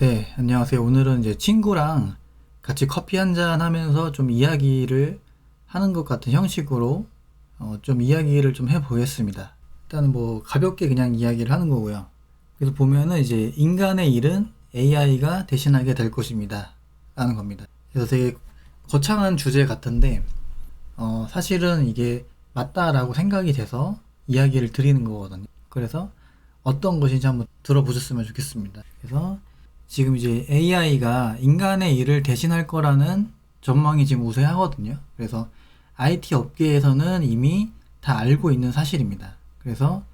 네, 안녕하세요. 오늘은 이제 친구랑 같이 커피 한 잔 하면서 좀 이야기를 하는 것 같은 형식으로 어, 좀 이야기를 좀 해보겠습니다. 일단은 뭐 가볍게 그냥 이야기를 하는 거고요. 그래서 보면은 이제 인간의 일은 AI가 대신하게 될 것입니다. 라는 겁니다. 그래서 되게 거창한 주제 같은데, 어, 사실은 이게 맞다라고 생각이 돼서 이야기를 드리는 거거든요. 그래서 어떤 것인지 한번 들어보셨으면 좋겠습니다. 그래서 지금 이제 AI가 인간의 일을 대신할 거라는 전망이 지금 우세하거든요. 그래서 IT 업계에서는 이미 다 알고 있는 사실입니다. 그래서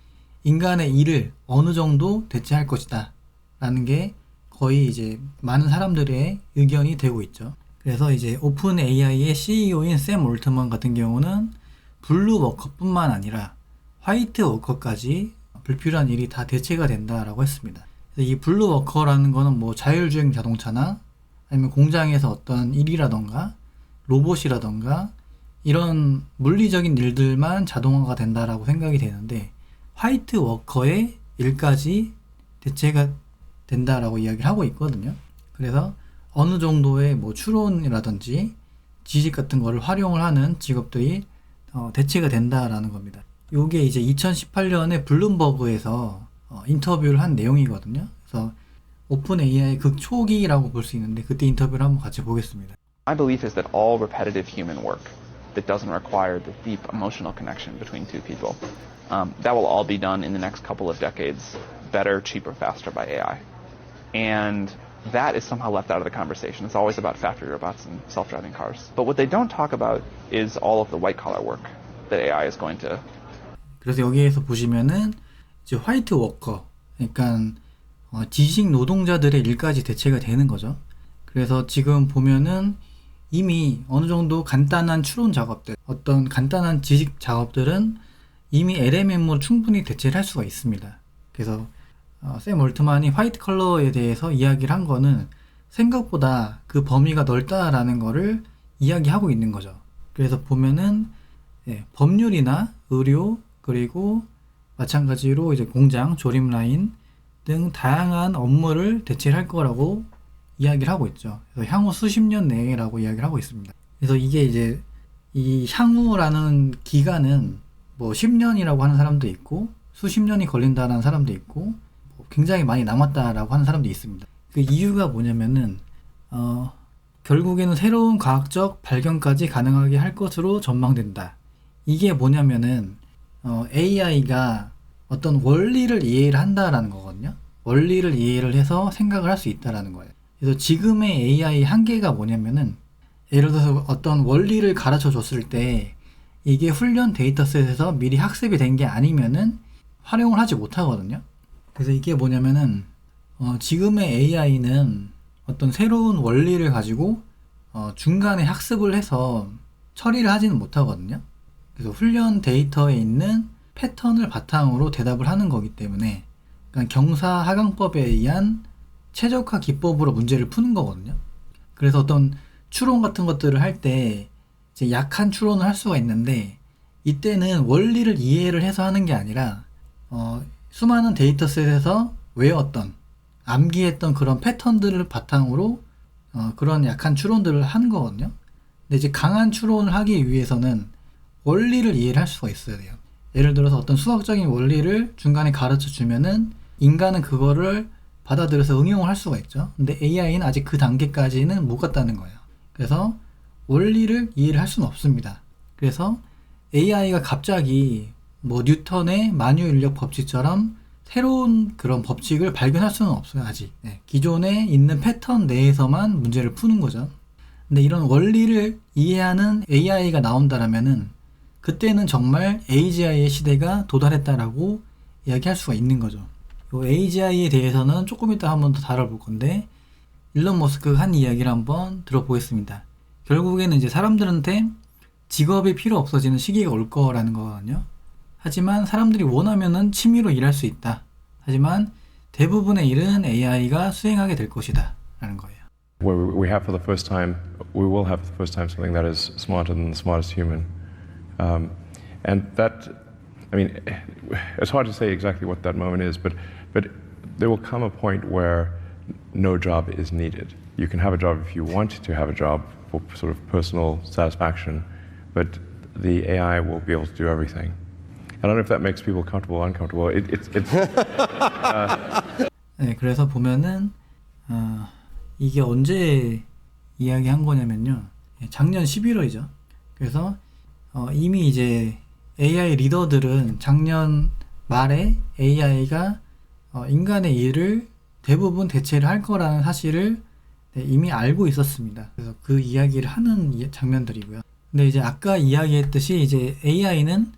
인간의 일을 어느 정도 대체할 것이다. 라는 게 거의 이제 많은 사람들의 의견이 되고 있죠. 그래서 이제 오픈 AI의 CEO인 샘 올트먼 같은 경우는 블루 워커뿐만 아니라 화이트 워커까지 불필요한 일이 다 대체가 된다라고 했습니다. 이 블루 워커라는 거는 뭐 자율주행 자동차나 아니면 공장에서 어떤 일이라던가 로봇이라던가 이런 물리적인 일들만 자동화가 된다라고 생각이 되는데 화이트 워커의 일까지 대체가 된다라고 이야기를 하고 있거든요. 그래서 어느 정도의 뭐 추론이라든지 지식 같은 거를 활용을 하는 직업들이 어, 대체가 된다라는 겁니다. 요게 이제 2018년에 블룸버그에서 어, 인터뷰를 한 내용이거든요. 그래서 오픈 AI 극초기라고 볼 수 있는데 그때 인터뷰를 한번 같이 보겠습니다. My belief is that all repetitive human work that doesn't require the deep emotional connection between two people, um, that will all be done in the next couple of decades, better, cheaper, faster by AI. And that is somehow left out of the conversation. It's always about factory robots and self-driving cars. But what they don't talk about is all of the white-collar work that AI is going to 그래서 여기에서 보시면은 이제 화이트 워커, 그러니까 어, 지식 노동자들의 일까지 대체가 되는 거죠. 그래서 지금 보면은 이미 어느 정도 간단한 추론 작업들, 어떤 간단한 지식 작업들은 이미 LMM으로 충분히 대체를 할 수가 있습니다. 그래서 어, 샘 올트만이 화이트 컬러에 대해서 이야기를 한 거는 생각보다 그 범위가 넓다라는 거를 이야기하고 있는 거죠. 그래서 보면은 예, 법률이나 의료 그리고 마찬가지로 이제 공장, 조립 라인 등 다양한 업무를 대체할 거라고 이야기를 하고 있죠. 그래서 향후 수십 년 내라고 이야기를 하고 있습니다. 그래서 이게 이제 이 향후라는 기간은 뭐 10년이라고 하는 사람도 있고 수십 년이 걸린다는 사람도 있고 뭐 굉장히 많이 남았다라고 하는 사람도 있습니다. 그 이유가 뭐냐면은 어 결국에는 새로운 과학적 발견까지 가능하게 할 것으로 전망된다. 이게 뭐냐면은 어, AI가 어떤 원리를 이해를 한다라는 거거든요. 원리를 이해를 해서 생각을 할 수 있다라는 거예요. 그래서 지금의 AI 한계가 뭐냐면은 예를 들어서 어떤 원리를 가르쳐 줬을 때 이게 훈련 데이터셋에서 미리 학습이 된 게 아니면은 활용을 하지 못하거든요. 그래서 이게 뭐냐면은 어, 지금의 AI는 어떤 새로운 원리를 가지고 어, 중간에 학습을 해서 처리를 하지는 못하거든요. 그래서 훈련 데이터에 있는 패턴을 바탕으로 대답을 하는 거기 때문에 그러니까 경사 하강법에 의한 최적화 기법으로 문제를 푸는 거거든요. 그래서 어떤 추론 같은 것들을 할 때 이제 약한 추론을 할 수가 있는데 이때는 원리를 이해를 해서 하는 게 아니라 어, 수많은 데이터셋에서 외웠던 암기했던 그런 패턴들을 바탕으로 어, 그런 약한 추론들을 하는 거거든요. 근데 이제 강한 추론을 하기 위해서는 원리를 이해를 할 수가 있어야 돼요. 예를 들어서 어떤 수학적인 원리를 중간에 가르쳐 주면은 인간은 그거를 받아들여서 응용을 할 수가 있죠. 근데 AI는 아직 그 단계까지는 못 갔다는 거예요. 그래서 원리를 이해를 할 수는 없습니다. 그래서 AI가 갑자기 뭐 뉴턴의 만유 인력 법칙처럼 새로운 그런 법칙을 발견할 수는 없어요, 아직. 네. 기존에 있는 패턴 내에서만 문제를 푸는 거죠. 근데 이런 원리를 이해하는 AI가 나온다라면은 그때는 정말 AGI의 시대가 도달했다라고 이야기할 수가 있는 거죠. 이 AGI에 대해서는 조금 이따 한번 더 다뤄볼 건데 일론 머스크가 한 이야기를 한번 들어보겠습니다. 결국에는 이제 사람들한테 직업이 필요 없어지는 시기가 올 거라는 거거든요. 하지만 사람들이 원하면은 취미로 일할 수 있다. 하지만 대부분의 일은 AI가 수행하게 될 것이다. 라는 거예요. We have for the first time, we will have for the first time something that is smarter than the smartest human. Um, and that, I mean, it's hard to say exactly what that moment is, but, but there will come a point where no job is needed. You can have a job if you want to have a job for sort of personal satisfaction, but the AI will be able to do everything. I don't know if that makes people comfortable or uncomfortable. It, it's, it's, 네, 그래서 보면은 어, 이게 언제 이야기한 거냐면요. 예, 작년 11월이죠. 그래서 어, 이미 이제 AI 리더들은 작년 말에 AI가 어, 인간의 일을 대부분 대체를 할 거라는 사실을 네, 이미 알고 있었습니다. 그래서 그 이야기를 하는 이- 장면들이고요. 근데 이제 아까 이야기했듯이 이제 AI는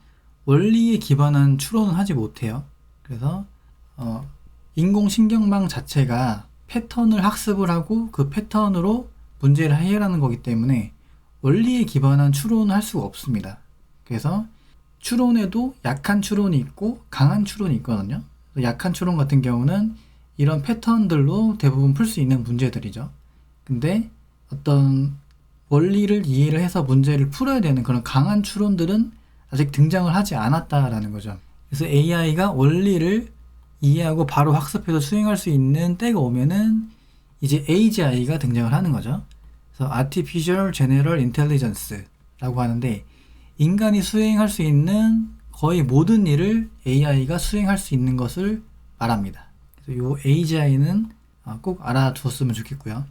원리에 기반한 추론은 하지 못해요. 그래서 어, 인공신경망 자체가 패턴을 학습을 하고 그 패턴으로 문제를 해결하는 거기 때문에 원리에 기반한 추론을 할 수가 없습니다. 그래서 추론에도 약한 추론이 있고 강한 추론이 있거든요. 약한 추론 같은 경우는 이런 패턴들로 대부분 풀 수 있는 문제들이죠. 근데 어떤 원리를 이해를 해서 문제를 풀어야 되는 그런 강한 추론들은 아직 등장을 하지 않았다라는 거죠. 그래서 AI가 원리를 이해하고 바로 학습해서 수행할 수 있는 때가 오면은 이제 AGI가 등장을 하는 거죠. Artificial General Intelligence라고 하는데 인간이 수행할 수 있는 거의 모든 일을 AI가 수행할 수 있는 것을 말합니다. 그래서 이 AGI는 어, 꼭 알아두었으면 좋겠고요.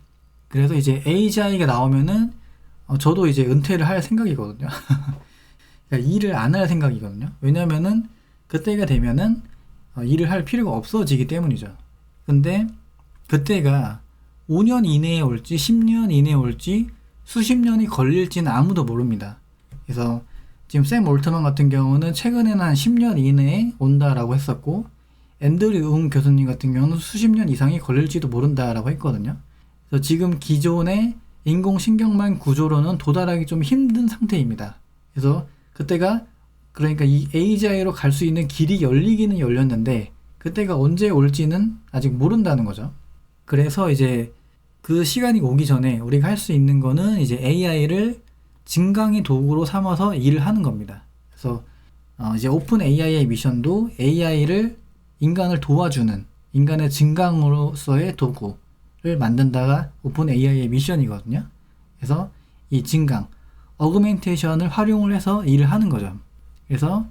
그래서 이제 AGI가 나오면은 어, 저도 이제 은퇴를 할 생각이거든요. 그러니까 일을 안 할 생각이거든요. 왜냐면은 그때가 되면은 어, 일을 할 필요가 없어지기 때문이죠. 근데 그때가 5년 이내에 올지 10년 이내에 올지 수십 년이 걸릴지는 아무도 모릅니다. 그래서 지금 샘 올트만 같은 경우는 최근에는 한 10년 이내에 온다라고 했었고 앤드류 웅 교수님 같은 경우는 수십 년 이상이 걸릴지도 모른다라고 했거든요. 그래서 지금 기존의 인공신경망 구조로는 도달하기 좀 힘든 상태입니다. 그래서 그때가 그러니까 이 AGI로 갈 수 있는 길이 열리기는 열렸는데 그때가 언제 올지는 아직 모른다는 거죠. 그래서 이제 그 시간이 오기 전에 우리가 할 수 있는 거는 이제 AI를 증강의 도구로 삼아서 일을 하는 겁니다. 그래서 어 이제 오픈 AI의 미션도 AI를 인간을 도와주는 인간의 증강으로서의 도구를 만든다가 오픈 AI의 미션이거든요. 그래서 이 증강, 어그멘테이션을 활용을 해서 일을 하는 거죠. 그래서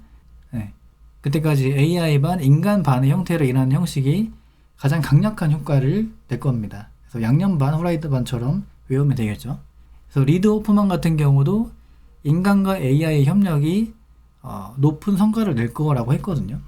네, 그때까지 AI 반 인간 반의 형태로 일하는 형식이 가장 강력한 효과를 낼 겁니다. 그래서 양념 반 후라이드 반처럼 외우면 되겠죠. 그래서 리드 호프만 같은 경우도 인간과 AI의 협력이 어, 높은 성과를 낼 거라고 했거든요.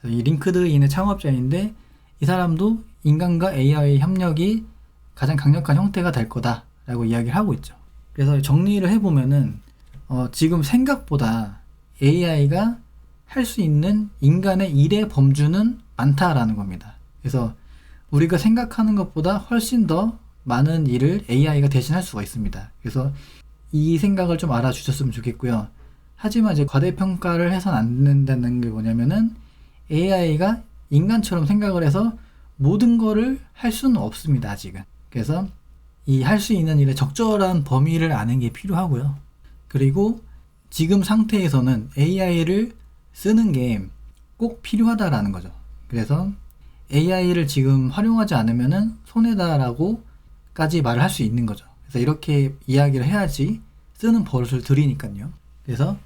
그래서 이 링크드인의 창업자인데 이 사람도 인간과 AI의 협력이 가장 강력한 형태가 될 거다라고 이야기를 하고 있죠. 그래서 정리를 해보면은 어, 지금 생각보다 AI가 할 수 있는 인간의 일의 범주는 많다라는 겁니다. 그래서 우리가 생각하는 것보다 훨씬 더 많은 일을 AI가 대신할 수가 있습니다. 그래서 이 생각을 좀 알아주셨으면 좋겠고요. 하지만 이제 과대평가를 해서는 안 된다는 게 뭐냐면은 AI가 인간처럼 생각을 해서 모든 거를 할 수는 없습니다, 아직은. 그래서 이 할 수 있는 일의 적절한 범위를 아는 게 필요하고요. 그리고 지금 상태에서는 AI를 쓰는 게 꼭 필요하다라는 거죠. 그래서 AI를 지금 활용하지 않으면은 손해다라고까지 말을 할 수 있는 거죠. 그래서 이렇게 이야기를 해야지 쓰는 버릇을 들이니까요. 그래서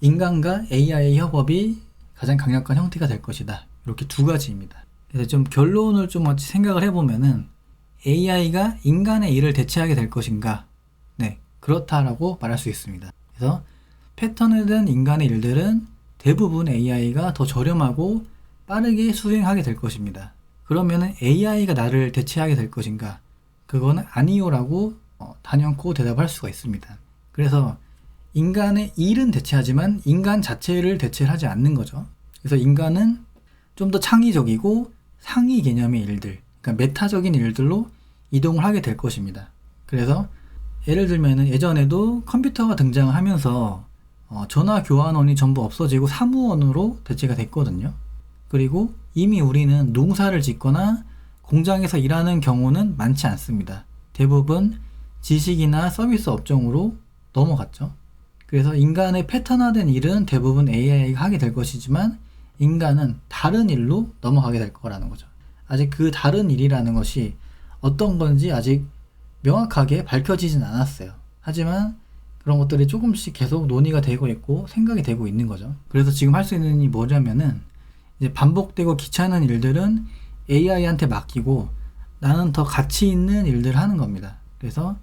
인간과 AI의 협업이 가장 강력한 형태가 될 것이다. 이렇게 두 가지입니다. 그래서 좀 결론을 좀 어찌 생각을 해보면은 AI가 인간의 일을 대체하게 될 것인가? 네, 그렇다라고 말할 수 있습니다. 그래서 패턴에 대한 인간의 일들은 대부분 AI가 더 저렴하고 빠르게 수행하게 될 것입니다. 그러면은 AI가 나를 대체하게 될 것인가? 그거는 아니요라고 어, 단연코 대답할 수가 있습니다. 그래서 인간의 일은 대체하지만 인간 자체를 대체하지 않는 거죠. 그래서 인간은 좀 더 창의적이고 상위 개념의 일들, 그러니까 메타적인 일들로 이동을 하게 될 것입니다. 그래서 예를 들면은 예전에도 컴퓨터가 등장하면서 어, 전화 교환원이 전부 없어지고 사무원으로 대체가 됐거든요. 그리고 이미 우리는 농사를 짓거나 공장에서 일하는 경우는 많지 않습니다. 대부분 지식이나 서비스 업종으로 넘어갔죠. 그래서 인간의 패턴화된 일은 대부분 AI가 하게 될 것이지만 인간은 다른 일로 넘어가게 될 거라는 거죠. 아직 그 다른 일이라는 것이 어떤 건지 아직 명확하게 밝혀지진 않았어요. 하지만 그런 것들이 조금씩 계속 논의가 되고 있고 생각이 되고 있는 거죠. 그래서 지금 할 수 있는 이 뭐냐면은 이제 반복되고 귀찮은 일들은 AI한테 맡기고 나는 더 가치 있는 일들을 하는 겁니다. 그래서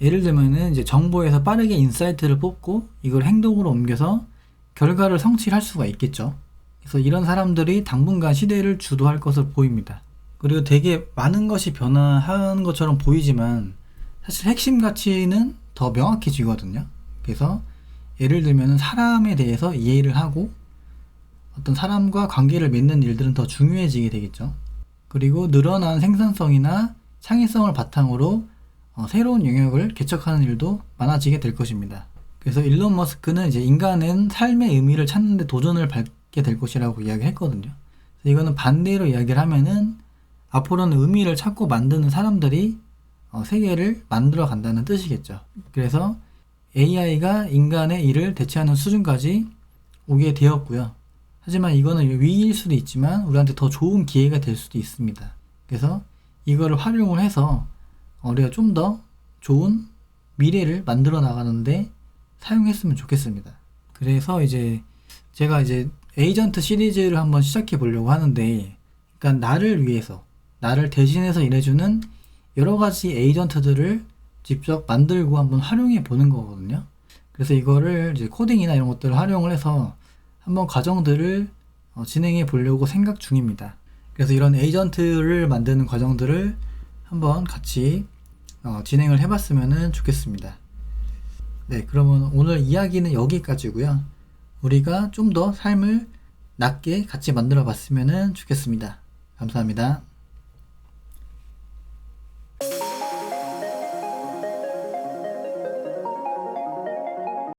예를 들면은 이제 정보에서 빠르게 인사이트를 뽑고 이걸 행동으로 옮겨서 결과를 성취할 수가 있겠죠. 그래서 이런 사람들이 당분간 시대를 주도할 것으로 보입니다. 그리고 되게 많은 것이 변화하는 것처럼 보이지만 사실 핵심 가치는 더 명확해지거든요. 그래서 예를 들면 사람에 대해서 이해를 하고 어떤 사람과 관계를 맺는 일들은 더 중요해지게 되겠죠. 그리고 늘어난 생산성이나 창의성을 바탕으로 어, 새로운 영역을 개척하는 일도 많아지게 될 것입니다. 그래서 일론 머스크는 이제 인간은 삶의 의미를 찾는데 도전을 밟게 될 것이라고 이야기했거든요. 그래서 이거는 반대로 이야기를 하면은 앞으로는 의미를 찾고 만드는 사람들이 어, 세계를 만들어 간다는 뜻이겠죠. 그래서 AI가 인간의 일을 대체하는 수준까지 오게 되었고요. 하지만 이거는 위기일 수도 있지만 우리한테 더 좋은 기회가 될 수도 있습니다. 그래서 이거를 활용을 해서 우리가 좀 더 좋은 미래를 만들어 나가는데 사용했으면 좋겠습니다. 그래서 이제 제가 이제 에이전트 시리즈를 한번 시작해 보려고 하는데, 그러니까 나를 위해서, 나를 대신해서 일해주는 여러 가지 에이전트들을 직접 만들고 한번 활용해 보는 거거든요. 그래서 이거를 이제 코딩이나 이런 것들을 활용을 해서 한번 과정들을 어, 진행해 보려고 생각 중입니다. 그래서 이런 에이전트를 만드는 과정들을 한번 같이 어, 진행을 해봤으면 좋겠습니다. 네, 그러면 오늘 이야기는 여기까지고요. 우리가 좀 더 삶을 낮게 같이 만들어 봤으면 좋겠습니다. 감사합니다.